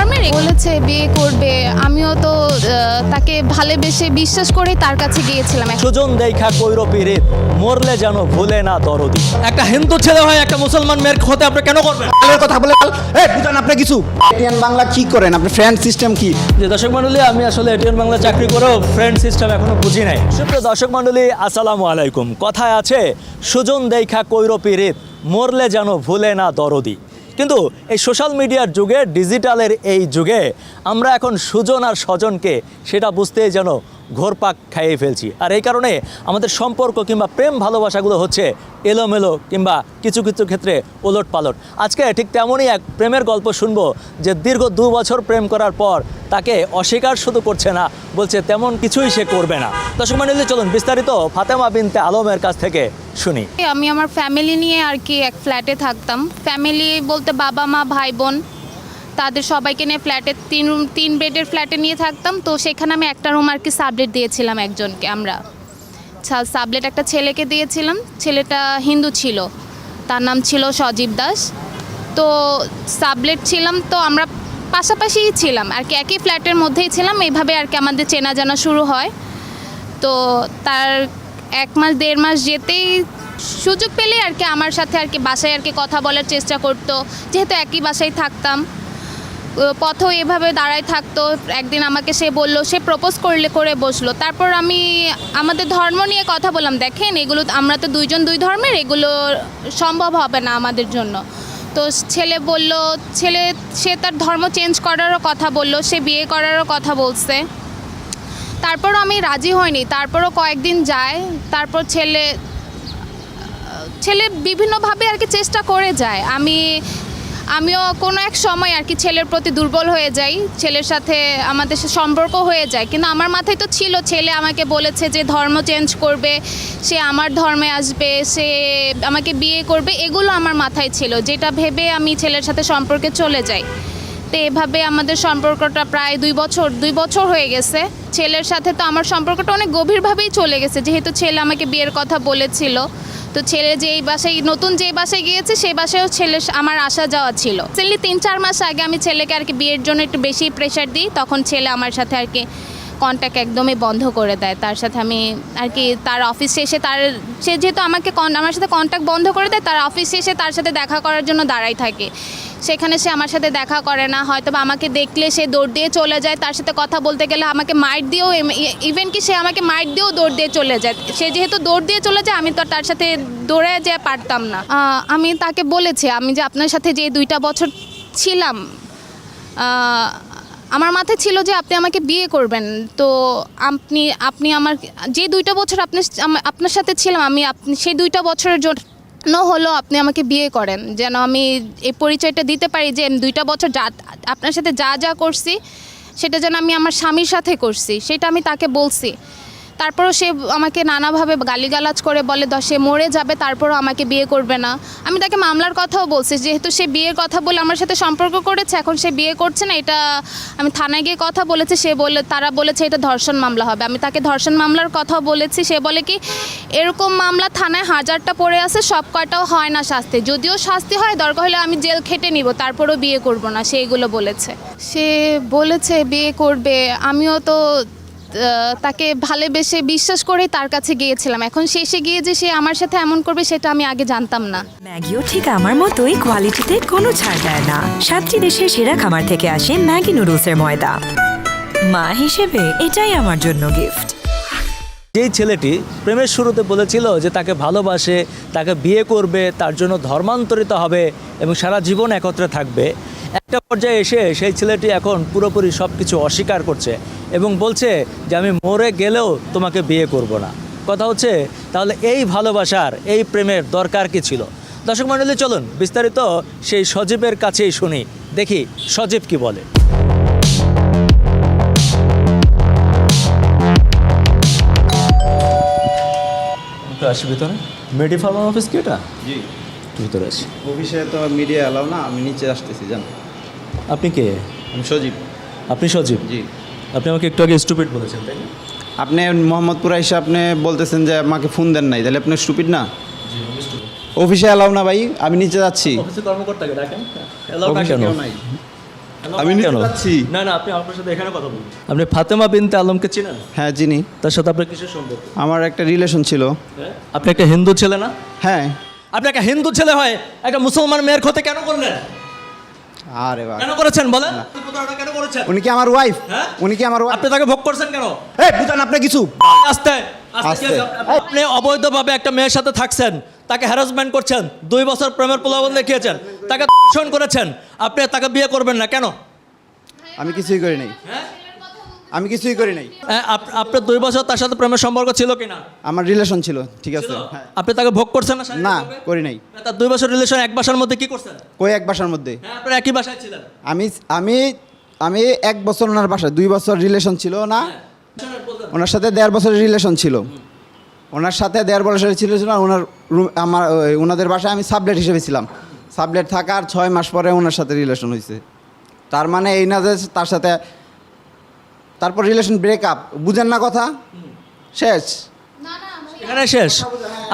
ধর্মের বলেছে বিয়ে করবে। আমিও তো তাকে ভালোবেসে বিশ্বাস করে তার কাছে গিয়েছিলাম সুজন দেখা কৈর পীড়িত মরলে যেন ভুলে না দরদি। একটা হিন্দু ছেলে হয় একটা মুসলমান মেয়ের হতে আপনি কেন করবেন? কথা বলে এই বুঝান আপনি কিছু। এটিএন বাংলা কি করেন? আপনি ফ্রেন্ড সিস্টেম কি? যে দর্শক মণ্ডলী আমি আসলে এটিএন বাংলা চাকরি করেও ফ্রেন্ড সিস্টেম এখনও বুঝি নাই। সুপ্রিয় দর্শক মণ্ডলী আসসালামু আলাইকুম। কথায় আছে সুজন দেখা কৈর পীড়িত মরলে যেন ভুলে না দরদি। কিন্তু এই সোশ্যাল মিডিয়ার যুগে ডিজিটালের এই যুগে, আমরা এখন সুজন আর স্বজনকে সেটা বুঝতেই যেন ঘোরপাক খাইয়ে ফেলছি। আর এই কারণে আমাদের সম্পর্ক কিংবা প্রেম ভালোবাসাগুলো হচ্ছে এলোমেলো কিংবা কিছু কিছু ক্ষেত্রে ওলট পালট আজকে ঠিক তেমনই এক প্রেমের গল্প শুনব যে দীর্ঘ দু বছর প্রেম করার পর তাকে অস্বীকার শুধু করছে না, বলছে তেমন কিছুই সে করবে না। দর্শক মন্ডলী চলুন বিস্তারিত ফাতেমা বিনতে আলমের কাছ থেকে শুনি। আমি আমার ফ্যামিলি নিয়ে আর কি এক ফ্ল্যাটে থাকতাম। ফ্যামিলি বলতে বাবা, মা, ভাই, বোন, তাদের সবাইকে নিয়ে ফ্ল্যাটে তিন রুম তিন বেডের ফ্ল্যাটে নিয়ে থাকতাম। তো সেখানে আমি একটা রুম আর কি সাবলেট দিয়েছিলাম একজনকে আমরা। সাবলেট একটা ছেলেকে দিয়েছিলাম। ছেলেটা হিন্দু ছিল। তার নাম ছিল সজীব দাস। তো সাবলেট ছিলাম তো আমরা পাশাপাশিই ছিলাম। আর কি একই ফ্ল্যাটের মধ্যেই ছিলাম। এইভাবে আর কি আমাদের চেনা জানা শুরু হয়। তো তার এক মাস, দেড় মাস যেতেই সুযোগ পেলে আর কি আমার সাথে আর কি বাসায় আর কি কথা বলার চেষ্টা করতো। যেহেতু একই বাসায় থাকতাম পথেও এভাবে দাঁড়ায় থাকতো। একদিন আমাকে সে বলল, সে প্রপোজ করলে, করে বসল। তারপর আমি আমাদের ধর্ম নিয়ে কথা বললাম, দেখেন, এগুলো আমরা তো দুইজন দুই ধর্মের, এগুলো সম্ভব হবে না আমাদের জন্য। তো ছেলে বলল, ছেলে, সে তার ধর্ম চেঞ্জ করারও কথা বলল, সে বিয়ে করারও কথা বলছে। তারপরও আমি রাজি হইনি, তারপরও কয়েকদিন যায়, তারপর ছেলে ছেলে বিভিন্নভাবে আর কি চেষ্টা করে যায়। আমি, আমিও কোনো এক সময় আর কি ছেলের প্রতি দুর্বল হয়ে যাই, ছেলের সাথে আমাদের সম্পর্ক হয়ে যায়, কিন্তু আমার মাথায় তো ছিল, ছেলে আমাকে বলেছে যে ধর্ম চেঞ্জ করবে, সে আমার ধর্মে আসবে, সে আমাকে বিয়ে করবে, এগুলো আমার মাথায় ছিল, যেটা ভেবে আমি ছেলের সাথে সম্পর্কে চলে যাই। তো এভাবে আমাদের সম্পর্কটা প্রায় দুই বছর দুই বছর হয়ে গেছে। ছেলের সাথে তো আমার সম্পর্কটা অনেক গভীরভাবেই চলে গেছে। যেহেতু ছেলে আমাকে বিয়ের কথা বলেছিল, তো ছেলে যেই বাসায়, নতুন যে বাসায় গিয়েছে, সেই বাসায়ও ছেলে আমার আসা যাওয়া ছিল। ছেলে তিন, চার মাস আগে আমি ছেলেকে আর কি বিয়ের জন্য একটু বেশি প্রেশার দিই, তখন ছেলে আমার সাথে আর কি কন্ট্যাক্ট একদমই বন্ধ করে দেয়। তার সাথে আমি আর কি তার অফিস শেষে তার, সে যেহেতু আমাকে আমার সাথে কন্ট্যাক্ট বন্ধ করে দেয়, তার অফিস শেষে তার সাথে দেখা করার জন্য দাঁড়াই থাকে। সেখানে সে আমার সাথে দেখা করে না হয়তো বা আমাকে দেখলে সে দৌড় দিয়ে চলে যায়, তার সাথে কথা বলতে গেলে আমাকে মাইট দিয়েও ইভেন কি সে আমাকে মাইট দিয়েও দৌড় দিয়ে চলে যায়। সে যেহেতু দৌড় দিয়ে চলে যায়, আমি তো তার সাথে দৌড়ে যেতে পারতাম না। আমি তাকে বলেছি, আমি যে আপনার সাথে যে দুইটা বছর ছিলাম আমার মাথায় ছিল যে আপনি আমাকে বিয়ে করবেন। তো আপনি আপনি আমার, যে দুইটা বছর আপনি আপনার সাথে ছিলাম, আমি আপনি সেই দুইটা বছরের জন্য হলো আপনি আমাকে বিয়ে করেন। যেন আমি এই পরিচয়টা দিতে পারি যে দুইটা বছর যা, আপনার সাথে যা যা করছি, সেটা যেন আমি আমার স্বামীর সাথে করছি, সেটা আমি তাকে বলছি। তারপরও সে আমাকে নানাভাবে গালিগালাজ করে, বলে সে মরে যাবে, তারপরও আমাকে বিয়ে করবে না। আমি তাকে মামলার কথাও বলছি, যেহেতু সে বিয়ের কথা বলে আমার সাথে সম্পর্ক করেছে, এখন সে বিয়ে করছে না, এটা আমি থানায় গিয়ে কথা বলেছি, সে বলে, তারা বলেছে এটা ধর্ষণ মামলা হবে। আমি তাকে ধর্ষণ মামলার কথা বলেছি, সে বলে কি, এরকম মামলা থানায় হাজারটা পড়ে আছে সব কয়টাও হয় না শাস্তি। যদিও শাস্তি হয়, দরকার হলে আমি জেল খেটে নিব, তারপরেও বিয়ে করব না সেইগুলো বলেছে। সে বলেছে বিয়ে করবে, আমিও তো তাকে ভালোবেসে বিশ্বাস করে তার কাছে গিয়েছিলাম। এখন শেষে গিয়ে যে সে আমার সাথে এমন করবে, সেটা আমি আগে জানতাম না। ম্যাগিও ঠিক আমার মতোই কোয়ালিটিতে কোনো ছাড় দেয় না। সাতটি দেশের সেরা খামার থেকে আসে ম্যাগি নুডলসের ময়দা। মা হিসেবে এটাই আমার জন্য গিফট যেই ছেলেটি প্রেমের শুরুতে বলেছিল যে তাকে ভালোবাসে, তাকে বিয়ে করবে, তার জন্য ধর্মান্তরিত হবে এবং সারা জীবন একত্রে থাকবে। একটা পর্যায়ে এসে সেই ছেলেটি এখন পুরোপুরি সব কিছু অস্বীকার করছে এবং বলছে যে, আমি মরে গেলেও তোমাকে বিয়ে করব না। কথা হচ্ছে, তাহলে এই ভালোবাসার, এই প্রেমের দরকার কি ছিল? দর্শক মণ্ডলী, চলুন বিস্তারিত সেই সজীবের কাছেই শুনি, দেখি সজীব কি বলে। আসি ভিতরে। মেডি ফার্মা অফিস কি এটা জি। ভিতরে আসি। অফিসে তো মিডিয়া এলাও না আমি নিচে আসতেছি জান। আপনি কে? আমি সজীব। আপনি সজীব? জি। আপনি আমাকে একটু আগে স্টুপিড বলেছেন তাই না? আপনি মোহাম্মদপুর এসে আপনি বলতেছেন যে আমাকে ফোন দেন নাই তাহলে আপনি স্টুপিড না? অফিসে এলাও না ভাই আমি নিচে যাচ্ছি। অফিসে কর্মকর্তাকে ডাকেন। কেউ নাই। আমি নিতে কেন? যাচ্ছি। না না আপনি আপনার সাথে এখানে কথা বলুন। আপনি ফাতেমা বিনতে আলমকে চিনেন? হ্যাঁ চিনি তার সাথে আপনার কিসের সম্পর্ক? আমার একটা রিলেশন ছিল। আপনি একটা হিন্দু ছেলে না? হ্যাঁ। আপনি একটা হিন্দু ছেলে হয় একটা মুসলমান মেয়ের ক্ষতি কেন করলেন? আরে বাবা। কেন করেছেন বলেন? কেন করেছেন? উনি কি আমার ওয়াইফ হ্যাঁ? উনি কি আমার আপনি তাকে ভোগ করছেন কেন? এই বুঝান আপনি কিছু। আস্তে আস্তে আস্তে। আপনি অবৈধভাবে একটা মেয়ের সাথে থাকছেন তাকে হ্যারাসমেন্ট করছেন দুই বছর প্রেমের প্রলোভন দেখিয়েছেন। তাকে ধর্ষণ করেছেন আপনি তাকে বিয়ে করবেন না কেন? আমি কিছুই করি নাই। আমি কিছুই করি নাই। হ্যাঁ, আপনার দুই বছর তার সাথে প্রেমের সম্পর্ক ছিল কিনা? আমার রিলেশন ছিল ঠিক আছে হ্যাঁ। আপনি তাকে ভোগ করছেন না না করি নাই। তার দুই বছর রিলেশন এক বাসার মধ্যে কি করছেন? কই এক বাসার মধ্যে? হ্যাঁ আপনার একই বাসায় ছিলেন। আমি আমি আমি এক বছর ওনার বাসায় দুই বছর রিলেশন ছিল না। ওনার সাথে দেড় বছরের রিলেশন ছিল। ওনার সাথে দেড় বছরের ছিল আর ওনার রুম আমার ওনাদের বাসায় আমি সাবলেট হিসেবে ছিলাম। সাবলেট থাকার ছয় মাস পরে ওনার সাথে রিলেশন হয়েছে তার মানে এই না যে তার সাথে তারপর রিলেশন ব্রেক আপ বুঝেন না কথা? শেষ। এখানে শেষ।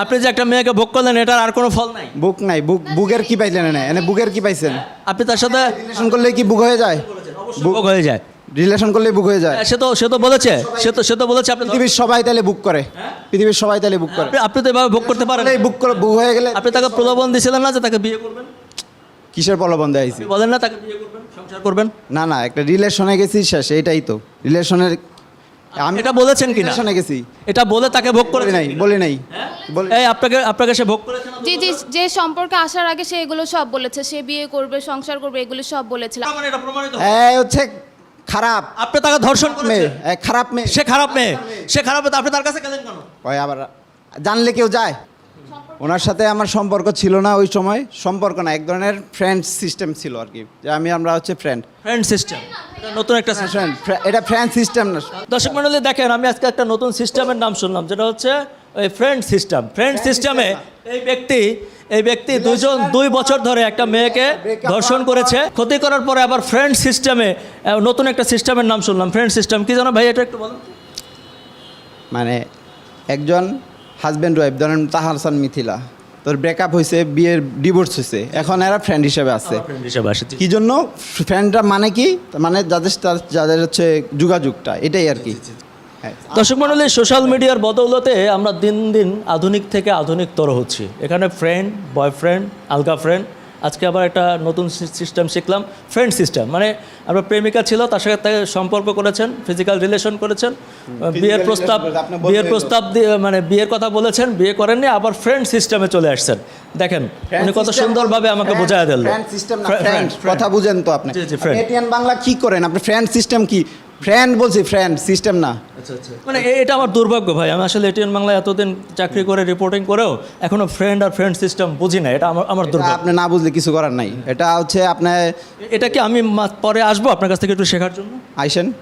আপনি যে একটা মেয়েকে ভোগ করলেন এটার আর কোনো ফল নাই। বুক নাই বুক বুকের কি পাইছেন না এনে বুকের কি পাইছেন? আপনি তার সাথে রিলেশন করলে কি বুক হয়ে যায়? বুক হয়ে যায়। রিলেশন করলে বুক হয়ে যায়। হ্যাঁ, সে তো সে তো বলেছে। সে তো সে তো বলেছে আপনি পৃথিবীর সবাই তাহলে বুক করে। পৃথিবীর সবাই তাহলে বুক করে। আপনি- তো এভাবে ভোগ করতে পারেন বুক করে বুক হয়ে গেলে আপনি তাকে প্রলোভন দিয়েছিলেন না যে তাকে বিয়ে করবেন? কিসের প্রলোভন দেয়াইছি বলেন না তাকে বিয়ে করবেন সংসার করবেন। না না একটা রিলেশনে গেছি শেষ এটাই তো। রিলেশনের আমি এটা বলেছেন কিনা? রিলেশনে গেছি। এটা বলে তাকে ভোগ করে নাই বলে নাই। বলি এই আপনাকে আপনাকে সে ভোগ করেছে না জি জি যে সম্পর্কে আসার আগে সে এগুলো সব বলেছে। সে বিয়ে করবে সংসার করবে এগুলো সব বলেছিল। প্রমাণ এটা প্রমাণিত? এই হচ্ছে খারাপ। আপনি তাকে ধর্ষণ মেয়ে করেছেন খারাপ মেয়ে। সে খারাপ মেয়ে। সে খারাপ মেয়ে আপনি তার কাছে গেলেন কেন? ওই আবার জানলে কেউ যায়? ওনার সাথে আমার সম্পর্ক ছিল না ওই সময়। সম্পর্ক না এক ধরনের ফ্রেন্ড সিস্টেম ছিল আর কি। যে আমি আমরা হচ্ছে ফ্রেন্ড ফ্রেন্ড সিস্টেম নতুন একটা। ফ্রেন্ড এটা ফ্রেন্ড সিস্টেম না। দর্শক মন্ডলী দেখেন আমি আজকে একটা নতুন সিস্টেমের নাম শুনলাম। যেটা হচ্ছে ওই ফ্রেন্ড সিস্টেম ফ্রেন্ড সিস্টেমে এই ব্যক্তি এই ব্যক্তি দুজন দুই বছর ধরে একটা মেয়েকে ধর্ষণ করেছে। ক্ষতি করার পরে আবার ফ্রেন্ড সিস্টেমে নতুন একটা সিস্টেমের নাম শুনলাম। ফ্রেন্ড সিস্টেম কি জানো ভাই এটা একটু বলুন মানে একজন হাজব্যান্ড ওয়াইফ ধরেন তাহার হাসান মিথিলা। তোর ব্রেকআপ হয়েছে বিয়ের ডিভোর্স হয়েছে এখন এরা ফ্রেন্ড হিসেবে আছে। হিসেবে আসে কি জন্য? ফ্রেন্ডরা মানে কি? মানে যাদের যাদের হচ্ছে যোগাযোগটা এটাই আর কি। দর্শক মন্ডলী সোশ্যাল মিডিয়ার বদৌলতে আমরা দিন দিন আধুনিক থেকে আধুনিকতর হচ্ছি। এখানে ফ্রেন্ড বয়ফ্রেন্ড আলগা ফ্রেন্ড আজকে আবার একটা নতুন সিস্টেম শিখলাম। ফ্রেন্ড সিস্টেম মানে আমরা প্রেমিকা ছিল তার সাথে তাকে সম্পর্ক করেছেন ফিজিক্যাল রিলেশন করেছেন। বিয়ের প্রস্তাব বিয়ের প্রস্তাব দিয়ে মানে বিয়ের কথা বলেছেন বিয়ে করেননি আবার ফ্রেন্ড সিস্টেমে চলে আসছেন। দেখেন উনি কত সুন্দরভাবে আমাকে বোঝায় দিল ফ্রেন্ড সিস্টেম কথা বুঝেন তো আপনি। বাংলা কি করেন? আপনি ফ্রেন্ড সিস্টেম কি? ফ্রেন্ড বলছি ফ্রেন্ড সিস্টেম না। মানে এ- এটা আমার দুর্ভাগ্য ভাই। আমি আসলে এটিএন বাংলায় এতদিন চাকরি করে রিপোর্টিং করেও এখনও ফ্রেন্ড আর ফ্রেন্ড সিস্টেম বুঝি না। এটা আমার আমার দুর্ভাগ্য। আপনি না বুঝলে কিছু করার নাই। এটা হচ্ছে আপনি এটা কি আমি মা- পরে আসব আপনার কাছ থেকে একটু শেখার জন্য? আইসেন।